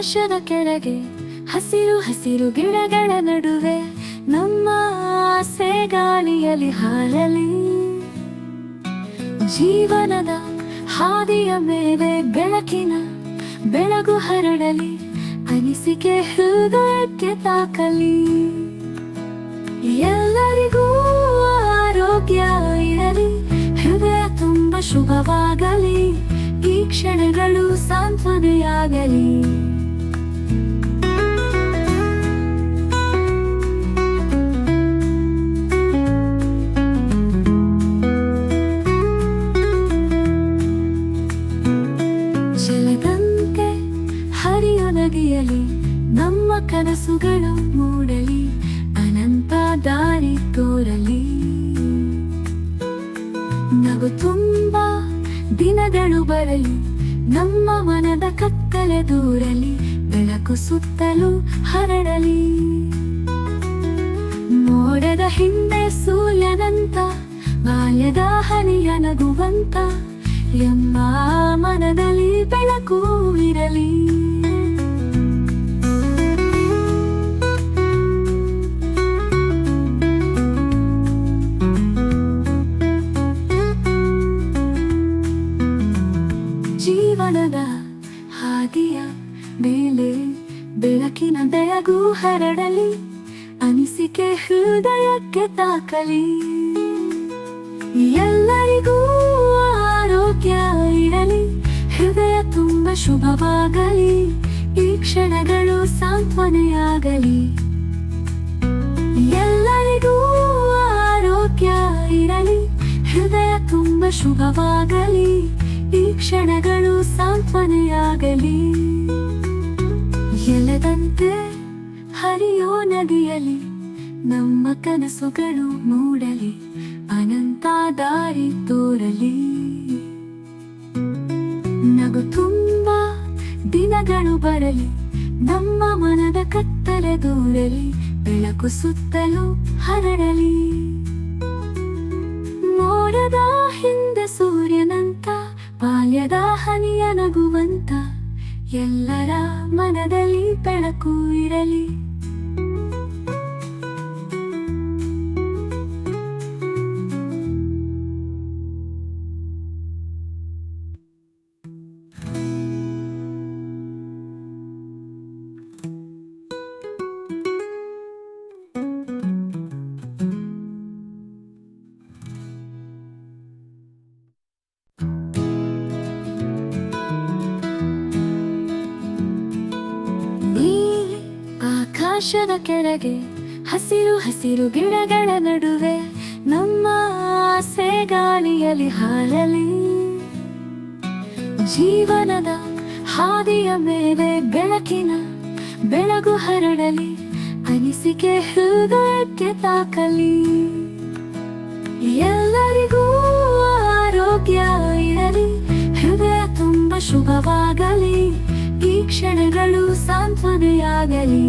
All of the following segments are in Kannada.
ಆಕಾಶದ ಕೆಳಗೆ ಹಸಿರು ಹಸಿರು ಗಿಡಗಳ ನಡುವೆ ನಮ್ಮ ಆಸೆ ಗಾಳಿಯಲ್ಲಿ ಹಾರಲಿ. ಜೀವನದ ಹಾದಿಯ ಮೇಲೆ ಬೆಳಕಿನ ಬೆಳಗು ಹರಡಲಿ, ಅನಿಸಿಕೆ ಹೃದಯಕ್ಕೆ ತಾಕಲಿ. ಎಲ್ಲರಿಗೂ ಆರೋಗ್ಯ ಇರಲಿ, ಹೃದಯ ತುಂಬ ಶುಭವಾಗಲಿ, ಈ ಕ್ಷಣಗಳು ಸಾಂತ್ವನೆಯಾಗಲಿ. ಹರಿಯೋ ನಮ್ಮ ಕನಸುಗಳು ಮೂಡಲಿ, ಅನಂತ ದಾರಿ ತೋರಲಿ. ನಗು ತುಂಬ ದಿನಗಳು ಬರಲಿ, ನಮ್ಮ ಮನದ ಕತ್ತಲೆ ದೂರಲಿ, ಬೆಳಕು ಸುತ್ತಲೂ ಹರಡಲಿ. ಮೋಡದ ಹಿಂದೆ ಸೂರ್ಯನಂತ, ಬಾಲ್ಯದ ಹನಿಯ ನಗುವಂತ ಎಂಬ ಮನದಲ್ಲಿ ಬೆಳಕು ಇರಲಿ. ಜೀವನದ ಹಾದಿಯ ಮೇಲೆ ಬೆಳಕಿನ ಬೆಳಗು ಹರಡಲಿ, ಅನಿಸಿಕೆ ಹೃದಯಕ್ಕೆ ತಾಕಲಿ. ಎಲ್ಲರಿಗೂ ಆರೋಗ್ಯ ಇರಲಿ, ಹೃದಯ ತುಂಬ ಶುಭವಾಗಲಿ, ಈ ಕ್ಷಣಗಳು ಸಾಂತ್ವನೆಯಾಗಲಿ. ಎಲ್ಲರಿಗೂ ಆರೋಗ್ಯ ಇರಲಿ, ಹೃದಯ ತುಂಬ ಶುಭವಾಗಲಿ. ಈ ಕ್ಷಣಗಳು ಸಾಂತ್ವನೆಯಾಗಲಿ. ಎಲ್ಲದಂತೆ ಹರಿಯೋ ನದಿಯಲಿ ನಮ್ಮ ಕನಸುಗಳು ಮೂಡಲಿ, ಅನಂತ ದಾರಿ ತೋರಲಿ. ನಗು ತುಂಬ ದಿನಗಳು ಬರಲಿ, ನಮ್ಮ ಮನದ ಕತ್ತಲೆ ದೂರಲಿ, ಬೆಳಕು ಸುತ್ತಲೂ ಹರಡಲಿ. ಮೋಡದ ಹಿಂದೆ ಸೂರ್ಯನಂತ ಬಾಲ್ಯದ ಹನಿಯ ನಗುವಂತ ಎಲ್ಲರ ಮನದಲ್ಲಿ ಬೆಳಕು ಇರಲಿ. ಆಕಾಶದ ಕೆಳಗೆ ಹಸಿರು ಹಸಿರು ಗಿಡಗಳ ನಡುವೆ ನಮ್ಮ ಆಸೆ ಗಾಳಿಯಲ್ಲಿ ಹಾರಲಿ. ಜೀವನದ ಹಾದಿಯ ಮೇಲೆ ಬೆಳಕಿನ ಬೆಳಗು ಹರಡಲಿ, ಅನಿಸಿಕೆ ಹೃದಯಕ್ಕೆ ತಾಕಲಿ. ಎಲ್ಲರಿಗೂ ಆರೋಗ್ಯ ಇರಲಿ, ಹೃದಯ ತುಂಬ ಶುಭವಾಗಲಿ, ಈ ಕ್ಷಣಗಳು ಸಾಂತ್ವನೆಯಾಗಲಿ.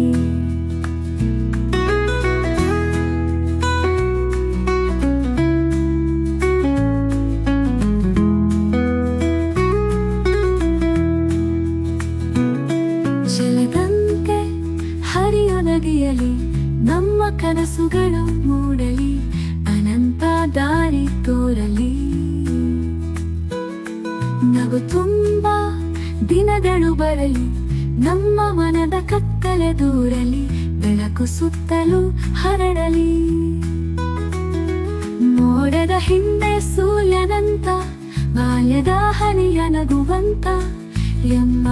ಕನಸುಗಳು ಮೂಡಲಿ, ಅನಂತ ದಾರಿ ತೋರಲಿ. ನಗು ತುಂಬ ದಿನಗಳು ಬರಲಿ, ನಮ್ಮ ಮನದ ಕತ್ತಲೆ ದೂರಲಿ, ಬೆಳಕು ಸುತ್ತಲೂ ಹರಡಲಿ. ಮೋಡದ ಹಿಂದೆ ಸೂರ್ಯನಂತ, ಬಾಲ್ಯದ ಹನಿಯ ನಗುವಂತ, ಎಂಬ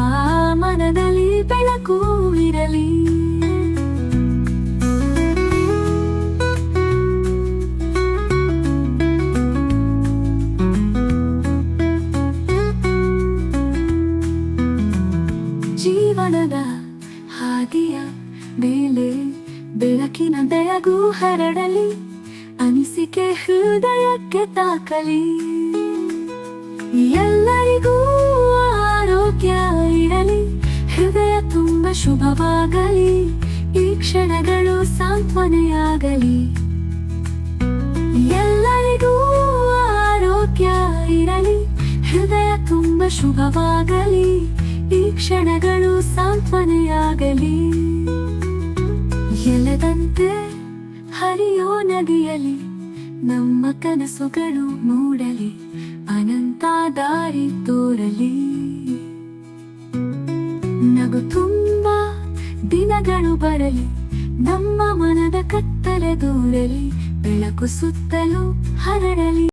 ಮನದಲ್ಲಿ ಬೆಳಕು ಇರಲಿ. ಮೇಲೆ ಬೆಳಕಿನ ದಯಗೂ ಹರಡಲಿ, ಅನಿಸಿಕೆ ಹೃದಯಕ್ಕೆ ತಾಕಲಿ. ಎಲ್ಲರಿಗೂ ಆರೋಗ್ಯ ಇರಲಿ, ಹೃದಯ ತುಂಬ ಶುಭವಾಗಲಿ, ಈ ಕ್ಷಣಗಳು ಸಾಂತ್ವನೆಯಾಗಲಿ. ಎಲ್ಲರಿಗೂ ಆರೋಗ್ಯ ಇರಲಿ, ಹೃದಯ ತುಂಬ ಶುಭವಾಗಲಿ. ಈ ಕ್ಷಣಗಳು ಸಾಂತ್ವನೆಯಾಗಲಿ. ಎಲೆದಂತೆ ಹರಿಯೋ ನದಿಯಲಿ ನಮ್ಮ ಕನಸುಗಳು ಮೂಡಲಿ, ಅನಂತ ದಾರಿ ತೋರಲಿ. ನಗು ತುಂಬ ದಿನಗಳು ಬರಲಿ, ನಮ್ಮ ಮನದ ಕತ್ತಲೆ ದೂರಲಿ, ಬೆಳಕು ಸುತ್ತಲೂ ಹರಡಲಿ.